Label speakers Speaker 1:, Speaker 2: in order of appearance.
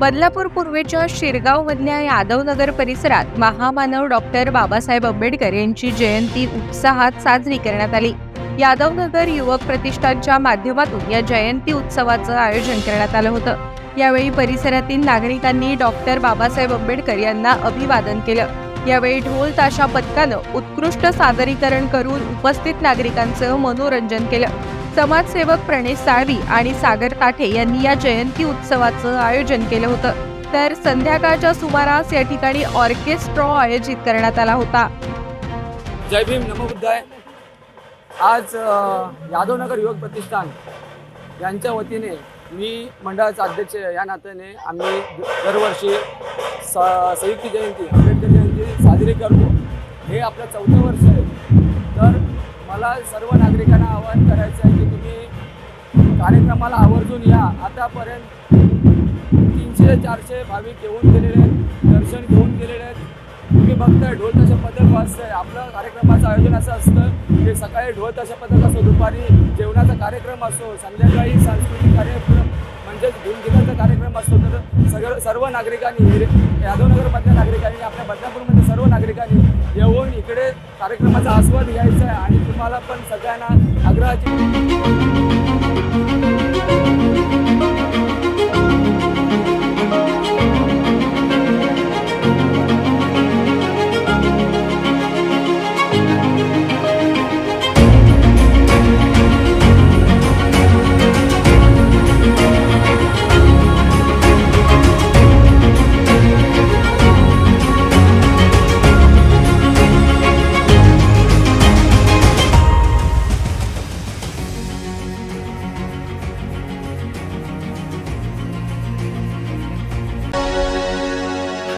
Speaker 1: बदलापूर पूर्वेच्या शिरगावमधल्या यादवनगर परिसरात महामानव डॉक्टर बाबासाहेब आंबेडकर यांची जयंती उत्साहात साजरी करण्यात आली. यादवनगर युवक प्रतिष्ठानच्या माध्यमातून या जयंती उत्सवाचं आयोजन करण्यात आलं होतं. यावेळी परिसरातील नागरिकांनी डॉक्टर बाबासाहेब आंबेडकर यांना अभिवादन केलं. यावेळी ढोल ताशा पथकानं उत्कृष्ट सादरीकरण करून उपस्थित नागरिकांचं मनोरंजन केलं. समाजसेवक प्रणेश साळवी आणि सागर ताठे यांनी या जयंती उत्सवाचं आयोजन केलं होतं. तर संध्याकाळच्या सुमारास या ठिकाणी ऑर्केस्ट्रा आयोजित करण्यात आला होता.
Speaker 2: जय भीम नमबुद्धाय आज यादवनगर युवक प्रतिष्ठान यांच्या वतीने मी मंडळाचा अध्यक्ष या नात्याने आम्ही दरवर्षी स संयुक्त जयंती आंबेडकर जयंती साजरी करतो. हे आपलं चौथं वर्ष आहे. तर मला सर्व नागरिकांना आवाहन करायचं आहे की तुम्ही कार्यक्रमाला आवर्जून या. आतापर्यंत तीनशे चारशे भाविक येऊन गेलेले आहेत दर्शन घेऊन गेलेले आहेत. तुम्ही बघताय ढोल तशा पथक वाजतंय. आपलं कार्यक्रमाचं आयोजन असं असतं की सकाळी ढोल तशा पथक असो दुपारी जेवणाचा कार्यक्रम असो संध्याकाळी सांस्कृतिक कार्यक्रम म्हणजेच भीमगीताचा कार्यक्रम असतो तर सगळं सर्व नागरिकांनी यादवनगरमधल्या नागरिकांनी आपल्या बदलापूरमध्ये सर्व नागरिकांनी येऊन इकडे कार्यक्रमाचा आस्वाद घ्यायचा आहे आणि तुम्हाला पण सगळ्यांना आग्रहाची